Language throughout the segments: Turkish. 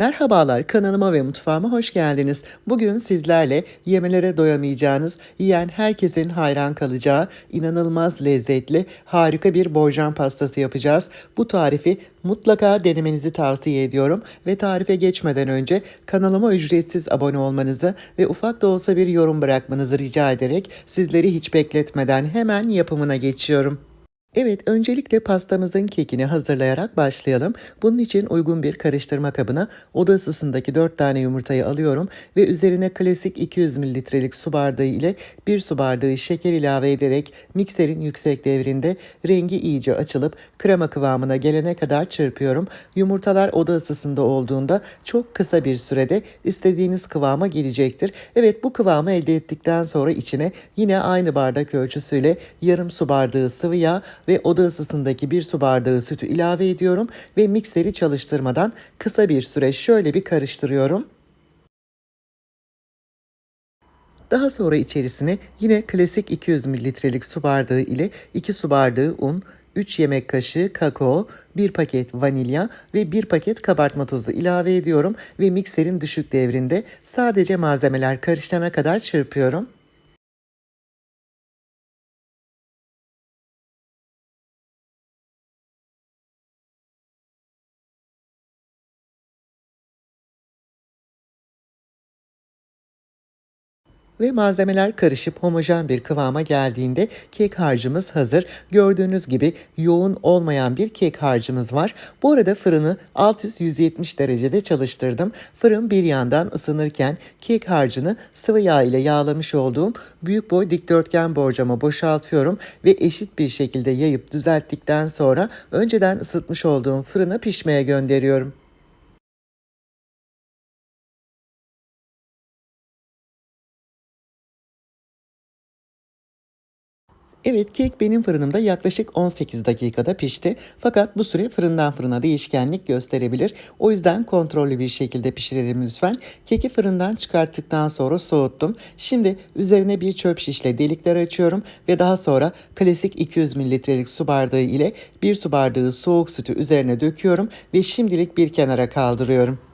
Merhabalar kanalıma ve mutfağıma hoş geldiniz. Bugün sizlerle yemelere doyamayacağınız, yiyen herkesin hayran kalacağı inanılmaz lezzetli harika bir borcam pastası yapacağız. Bu tarifi mutlaka denemenizi tavsiye ediyorum ve tarife geçmeden önce kanalıma ücretsiz abone olmanızı ve ufak da olsa bir yorum bırakmanızı rica ederek sizleri hiç bekletmeden hemen yapımına geçiyorum. Evet, öncelikle pastamızın kekini hazırlayarak başlayalım. Bunun için uygun bir karıştırma kabına oda ısısındaki 4 tane yumurtayı alıyorum ve üzerine klasik 200 mililitrelik su bardağı ile 1 su bardağı şeker ilave ederek mikserin yüksek devrinde rengi iyice açılıp krema kıvamına gelene kadar çırpıyorum. Yumurtalar oda ısısında olduğunda çok kısa bir sürede istediğiniz kıvama gelecektir. Evet, bu kıvamı elde ettikten sonra içine yine aynı bardak ölçüsüyle yarım su bardağı sıvı yağ ve oda ısısındaki bir su bardağı sütü ilave ediyorum ve mikseri çalıştırmadan kısa bir süre şöyle bir karıştırıyorum. Daha sonra içerisine yine klasik 200 mililitrelik su bardağı ile 2 su bardağı un, 3 yemek kaşığı kakao, 1 paket vanilya ve 1 paket kabartma tozu ilave ediyorum ve mikserin düşük devrinde sadece malzemeler karışana kadar çırpıyorum. Ve malzemeler karışıp homojen bir kıvama geldiğinde kek harcımız hazır. Gördüğünüz gibi yoğun olmayan bir kek harcımız var. Bu arada fırını alt üst 170 derecede çalıştırdım. Fırın bir yandan ısınırken kek harcını sıvı yağ ile yağlamış olduğum büyük boy dikdörtgen borcama boşaltıyorum ve eşit bir şekilde yayıp düzelttikten sonra önceden ısıtmış olduğum fırına pişmeye gönderiyorum. Evet kek benim fırınımda yaklaşık 18 dakikada pişti. Fakat bu süre fırından fırına değişkenlik gösterebilir. O yüzden kontrollü bir şekilde pişirelim lütfen. Keki fırından çıkarttıktan sonra soğuttum. Şimdi üzerine bir çöp şişle delikler açıyorum ve daha sonra klasik 200 mililitrelik su bardağı ile bir su bardağı soğuk sütü üzerine döküyorum ve şimdilik bir kenara kaldırıyorum.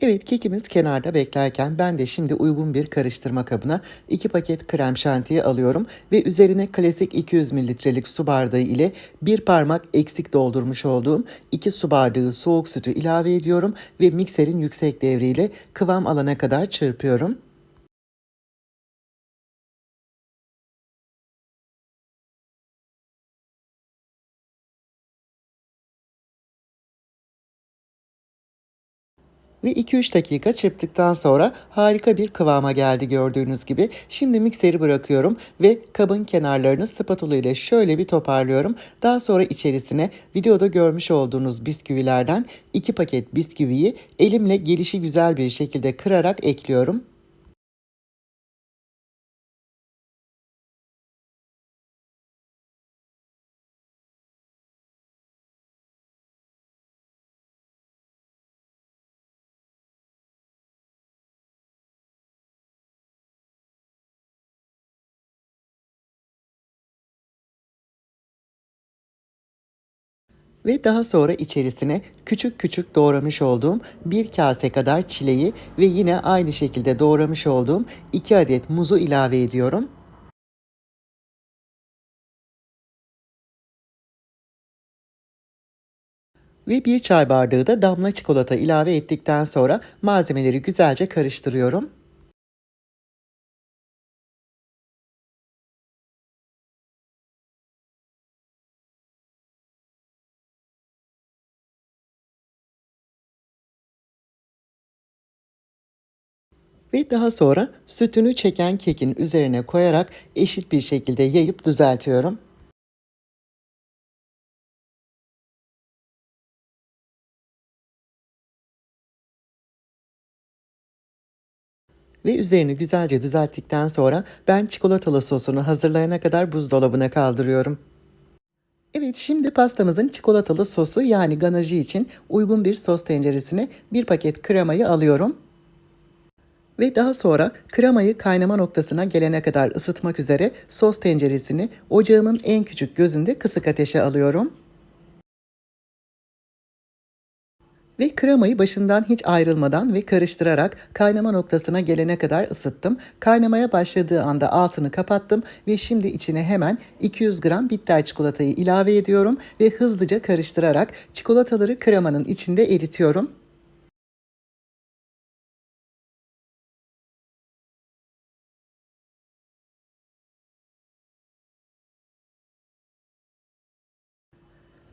Evet kekimiz kenarda beklerken ben de şimdi uygun bir karıştırma kabına 2 paket krem şantiyi alıyorum ve üzerine klasik 200 mililitrelik su bardağı ile bir parmak eksik doldurmuş olduğum 2 su bardağı soğuk sütü ilave ediyorum ve mikserin yüksek devriyle kıvam alana kadar çırpıyorum. Ve 2-3 dakika çırptıktan sonra harika bir kıvama geldi gördüğünüz gibi. Şimdi mikseri bırakıyorum ve kabın kenarlarını spatula ile şöyle bir toparlıyorum. Daha sonra içerisine videoda görmüş olduğunuz bisküvilerden 2 paket bisküviyi elimle gelişi güzel bir şekilde kırarak ekliyorum. Ve daha sonra içerisine küçük küçük doğramış olduğum bir kase kadar çileği ve yine aynı şekilde doğramış olduğum 2 adet muzu ilave ediyorum. Ve bir çay bardağı da damla çikolata ilave ettikten sonra malzemeleri güzelce karıştırıyorum. Ve daha sonra sütünü çeken kekin üzerine koyarak eşit bir şekilde yayıp düzeltiyorum. Ve üzerini güzelce düzelttikten sonra ben çikolatalı sosunu hazırlayana kadar buzdolabına kaldırıyorum. Evet şimdi pastamızın çikolatalı sosu yani ganajı için uygun bir sos tenceresine bir paket kremayı alıyorum. Ve daha sonra kremayı kaynama noktasına gelene kadar ısıtmak üzere sos tenceresini ocağımın en küçük gözünde kısık ateşe alıyorum. Ve kremayı başından hiç ayrılmadan ve karıştırarak kaynama noktasına gelene kadar ısıttım. Kaynamaya başladığı anda altını kapattım ve şimdi içine hemen 200 gram bitter çikolatayı ilave ediyorum ve hızlıca karıştırarak çikolataları kremanın içinde eritiyorum.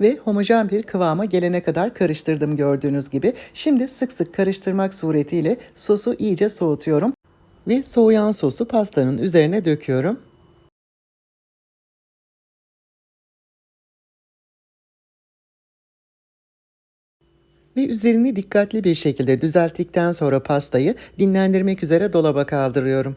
Ve homojen bir kıvama gelene kadar karıştırdım gördüğünüz gibi. Şimdi sık sık karıştırmak suretiyle sosu iyice soğutuyorum ve soğuyan sosu pastanın üzerine döküyorum. Ve üzerini dikkatli bir şekilde düzelttikten sonra pastayı dinlendirmek üzere dolaba kaldırıyorum.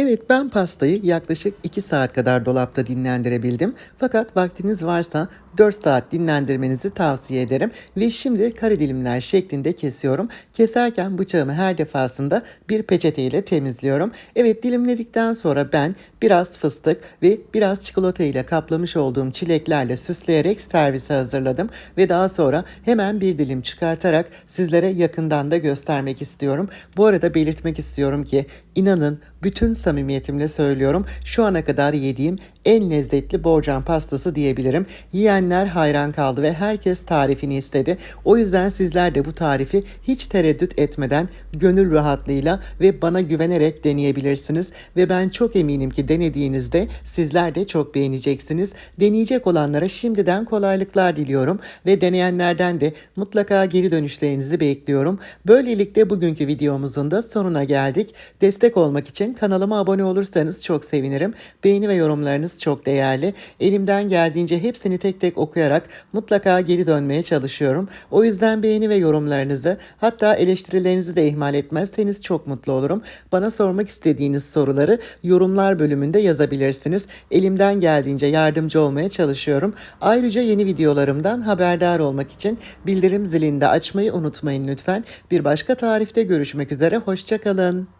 Evet ben pastayı yaklaşık 2 saat kadar dolapta dinlendirebildim. Fakat vaktiniz varsa 4 saat dinlendirmenizi tavsiye ederim. Ve şimdi kare dilimler şeklinde kesiyorum. Keserken bıçağımı her defasında bir peçete ile temizliyorum. Evet dilimledikten sonra ben biraz fıstık ve biraz çikolata ile kaplamış olduğum çileklerle süsleyerek servise hazırladım. Ve daha sonra hemen bir dilim çıkartarak sizlere yakından da göstermek istiyorum. Bu arada belirtmek istiyorum ki inanın bütün samimiyetimle söylüyorum. Şu ana kadar yediğim en lezzetli borcam pastası diyebilirim. Yiyenler hayran kaldı ve herkes tarifini istedi. O yüzden sizler de bu tarifi hiç tereddüt etmeden gönül rahatlığıyla ve bana güvenerek deneyebilirsiniz. Ve ben çok eminim ki denediğinizde sizler de çok beğeneceksiniz. Deneyecek olanlara şimdiden kolaylıklar diliyorum ve deneyenlerden de mutlaka geri dönüşlerinizi bekliyorum. Böylelikle bugünkü videomuzun da sonuna geldik. Destek olmak için abone olursanız çok sevinirim. Beğeni ve yorumlarınız çok değerli. Elimden geldiğince hepsini tek tek okuyarak mutlaka geri dönmeye çalışıyorum. O yüzden beğeni ve yorumlarınızı hatta eleştirilerinizi de ihmal etmezseniz çok mutlu olurum. Bana sormak istediğiniz soruları yorumlar bölümünde yazabilirsiniz. Elimden geldiğince yardımcı olmaya çalışıyorum. Ayrıca yeni videolarımdan haberdar olmak için bildirim zilini de açmayı unutmayın lütfen. Bir başka tarifte görüşmek üzere. Hoşçakalın.